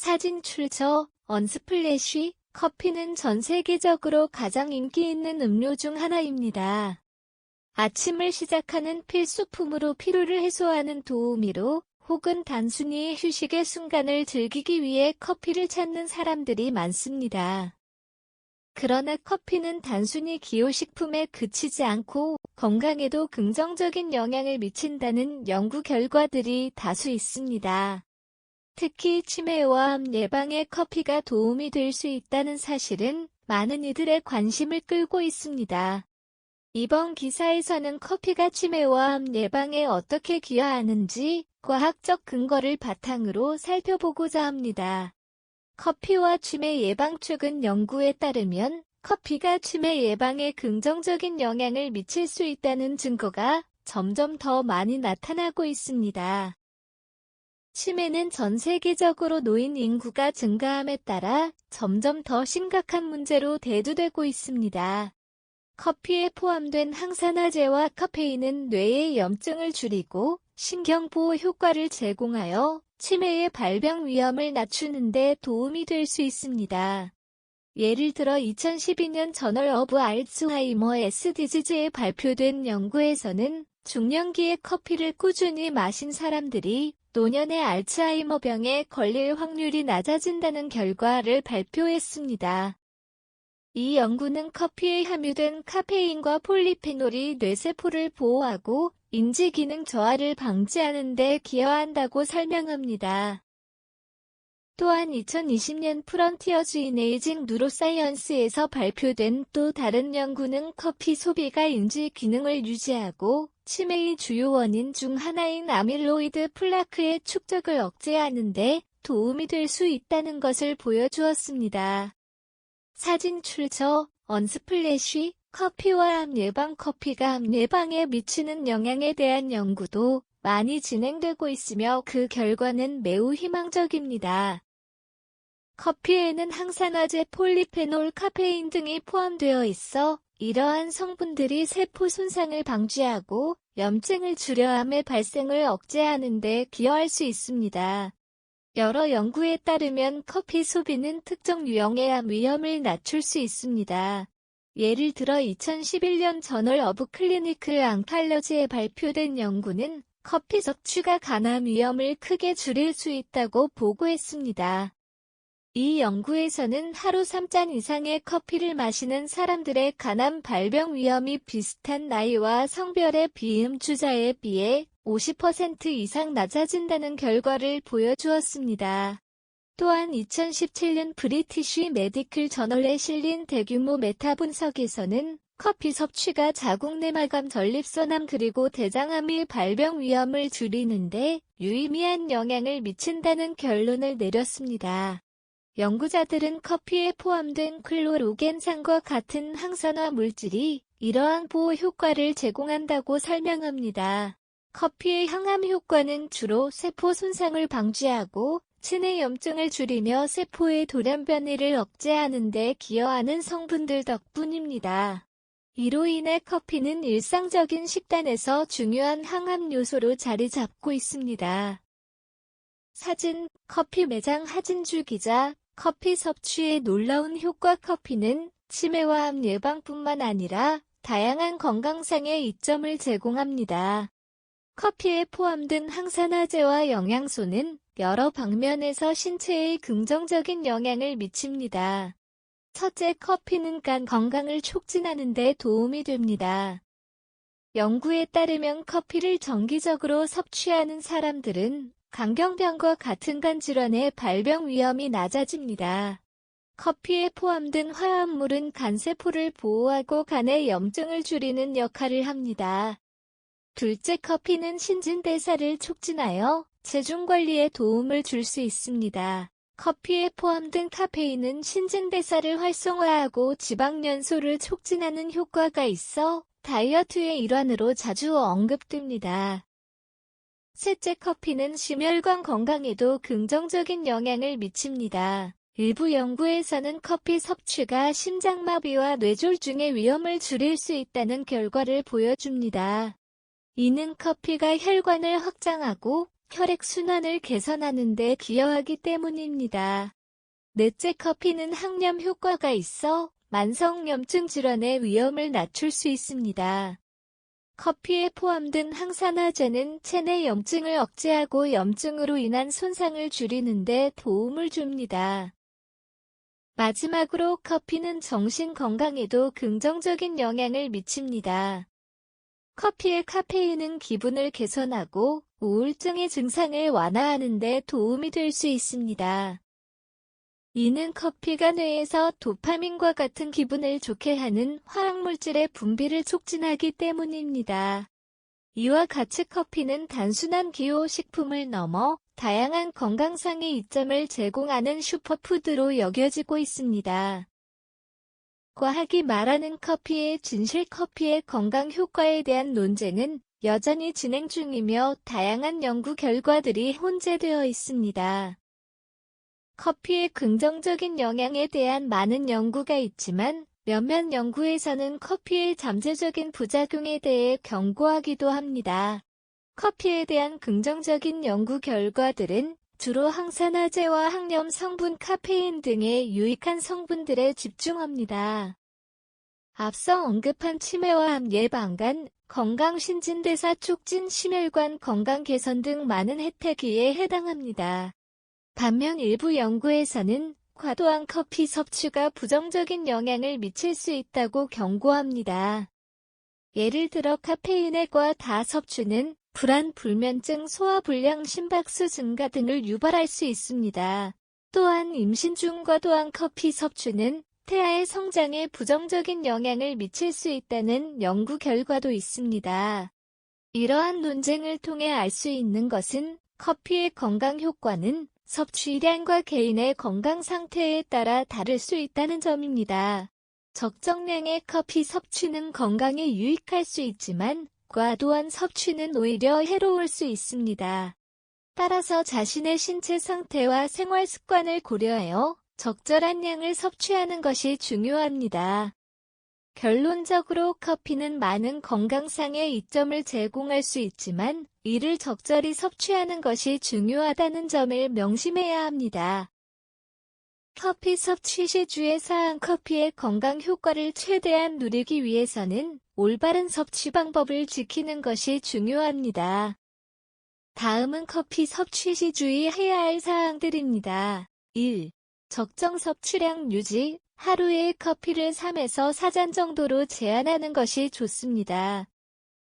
사진 출처 언스플래쉬 커피는 전 세계적으로 가장 인기 있는 음료 중 하나입니다. 아침을 시작하는 필수품으로 피로를 해소하는 도우미로 혹은 단순히 휴식의 순간을 즐기기 위해 커피를 찾는 사람들이 많습니다. 그러나 커피는 단순히 기호식품에 그치지 않고 건강에도 긍정적인 영향을 미친다는 연구 결과들이 다수 있습니다. 특히 치매와 예방에 커피가 도움이 될 수 있다는 사실은 많은 이들의 관심을 끌고 있습니다. 이번 기사에서는 커피가 치매와 예방에 어떻게 기여하는지 과학적 근거를 바탕으로 살펴보고자 합니다. 커피와 치매 예방 최근 연구에 따르면 커피가 치매 예방에 긍정적인 영향을 미칠 수 있다는 증거가 점점 더 많이 나타나고 있습니다. 치매는 전 세계적으로 노인 인구가 증가함에 따라 점점 더 심각한 문제로 대두되고 있습니다. 커피에 포함된 항산화제와 카페인은 뇌의 염증을 줄이고 신경보호 효과를 제공하여 치매의 발병 위험을 낮추는 데 도움이 될 수 있습니다. 예를 들어 2012년 저널 어브 알츠하이머스 디지즈에 발표된 연구에서는 중년기에 커피를 꾸준히 마신 사람들이 노년의 알츠하이머병에 걸릴 확률이 낮아진다는 결과를 발표했습니다. 이 연구는 커피에 함유된 카페인과 폴리페놀이 뇌세포를 보호하고 인지기능 저하를 방지하는 데 기여한다고 설명합니다. 또한 2020년 프런티어즈 인 에이징 누로사이언스에서 발표된 또 다른 연구는 커피 소비가 인지 기능을 유지하고 치매의 주요 원인 중 하나인 아밀로이드 플라크의 축적을 억제하는 데 도움이 될 수 있다는 것을 보여주었습니다. 사진 출처 언스플래쉬 커피와 암 예방 커피가 암 예방에 미치는 영향에 대한 연구도 많이 진행되고 있으며 그 결과는 매우 희망적입니다. 커피에는 항산화제 폴리페놀, 카페인 등이 포함되어 있어 이러한 성분들이 세포 손상을 방지하고 염증을 줄여함의 발생을 억제하는 데 기여할 수 있습니다. 여러 연구에 따르면 커피 소비는 특정 유형의 암 위험을 낮출 수 있습니다. 예를 들어 2011년 저널 어브 클리니클 앙칼러지에 발표된 연구는 커피 섭취가 간암 위험을 크게 줄일 수 있다고 보고했습니다. 이 연구에서는 하루 3잔 이상의 커피를 마시는 사람들의 간암 발병 위험이 비슷한 나이와 성별의 비음주자에 비해 50% 이상 낮아진다는 결과를 보여주었습니다. 또한 2017년 브리티쉬 메디클 저널에 실린 대규모 메타 분석에서는 커피 섭취가 자궁 내막암 전립선암 그리고 대장암의 발병 위험을 줄이는데 유의미한 영향을 미친다는 결론을 내렸습니다. 연구자들은 커피에 포함된 클로로겐산과 같은 항산화 물질이 이러한 보호 효과를 제공한다고 설명합니다. 커피의 항암 효과는 주로 세포 손상을 방지하고 체내 염증을 줄이며 세포의 돌연 변이를 억제하는 데 기여하는 성분들 덕분입니다. 이로 인해 커피는 일상적인 식단에서 중요한 항암 요소로 자리 잡고 있습니다. 사진, 커피 매장 하진주 기자, 커피 섭취의 놀라운 효과 커피는 치매와 암 예방뿐만 아니라 다양한 건강상의 이점을 제공합니다. 커피에 포함된 항산화제와 영양소는 여러 방면에서 신체에 긍정적인 영향을 미칩니다. 첫째, 커피는 간 건강을 촉진하는 데 도움이 됩니다. 연구에 따르면 커피를 정기적으로 섭취하는 사람들은 간경병과 같은 간 질환의 발병 위험이 낮아집니다. 커피에 포함된 화합물은 간세포를 보호하고 간의 염증을 줄이는 역할을 합니다. 둘째 커피는 신진대사를 촉진하여 체중 관리에 도움을 줄 수 있습니다. 커피에 포함된 카페인은 신진대사를 활성화하고 지방연소를 촉진하는 효과가 있어 다이어트의 일환으로 자주 언급됩니다. 셋째 커피는 심혈관 건강에도 긍정적인 영향을 미칩니다. 일부 연구에서는 커피 섭취가 심장마비와 뇌졸중의 위험을 줄일 수 있다는 결과를 보여줍니다. 이는 커피가 혈관을 확장하고 혈액순환을 개선하는 데 기여하기 때문입니다. 넷째 커피는 항염 효과가 있어 만성염증 질환의 위험을 낮출 수 있습니다. 커피에 포함된 항산화제는 체내 염증을 억제하고 염증으로 인한 손상을 줄이는 데 도움을 줍니다. 마지막으로 커피는 정신 건강에도 긍정적인 영향을 미칩니다. 커피의 카페인은 기분을 개선하고 우울증의 증상을 완화하는 데 도움이 될 수 있습니다. 이는 커피가 뇌에서 도파민과 같은 기분을 좋게 하는 화학물질의 분비를 촉진하기 때문입니다. 이와 같이 커피는 단순한 기호 식품을 넘어 다양한 건강상의 이점을 제공하는 슈퍼푸드로 여겨지고 있습니다. 과학이 말하는 커피의 진실 커피의 건강 효과에 대한 논쟁은 여전히 진행 중이며 다양한 연구 결과들이 혼재되어 있습니다. 커피의 긍정적인 영향에 대한 많은 연구가 있지만 몇몇 연구에서는 커피의 잠재적인 부작용에 대해 경고하기도 합니다. 커피에 대한 긍정적인 연구 결과들은 주로 항산화제와 항염 성분 카페인 등의 유익한 성분들에 집중합니다. 앞서 언급한 치매와 암 예방관, 건강 신진대사 촉진 심혈관 건강 개선 등 많은 혜택에 해당합니다. 반면 일부 연구에서는 과도한 커피 섭취가 부정적인 영향을 미칠 수 있다고 경고합니다. 예를 들어 카페인의 과다 섭취는 불안, 불면증, 소화불량, 심박수 증가 등을 유발할 수 있습니다. 또한 임신 중 과도한 커피 섭취는 태아의 성장에 부정적인 영향을 미칠 수 있다는 연구 결과도 있습니다. 이러한 논쟁을 통해 알 수 있는 것은 커피의 건강 효과는 섭취량과 개인의 건강 상태에 따라 다를 수 있다는 점입니다. 적정량의 커피 섭취는 건강에 유익할 수 있지만 과도한 섭취는 오히려 해로울 수 있습니다. 따라서 자신의 신체 상태와 생활 습관을 고려하여 적절한 양을 섭취하는 것이 중요합니다. 결론적으로 커피는 많은 건강상의 이점을 제공할 수 있지만 이를 적절히 섭취하는 것이 중요하다는 점을 명심해야 합니다. 커피 섭취 시 주의 사항 커피의 건강 효과를 최대한 누리기 위해서는 올바른 섭취 방법을 지키는 것이 중요합니다. 다음은 커피 섭취 시 주의해야 할 사항들입니다. 1. 적정 섭취량 유지, 하루에 커피를 3에서 4잔 정도로 제한하는 것이 좋습니다.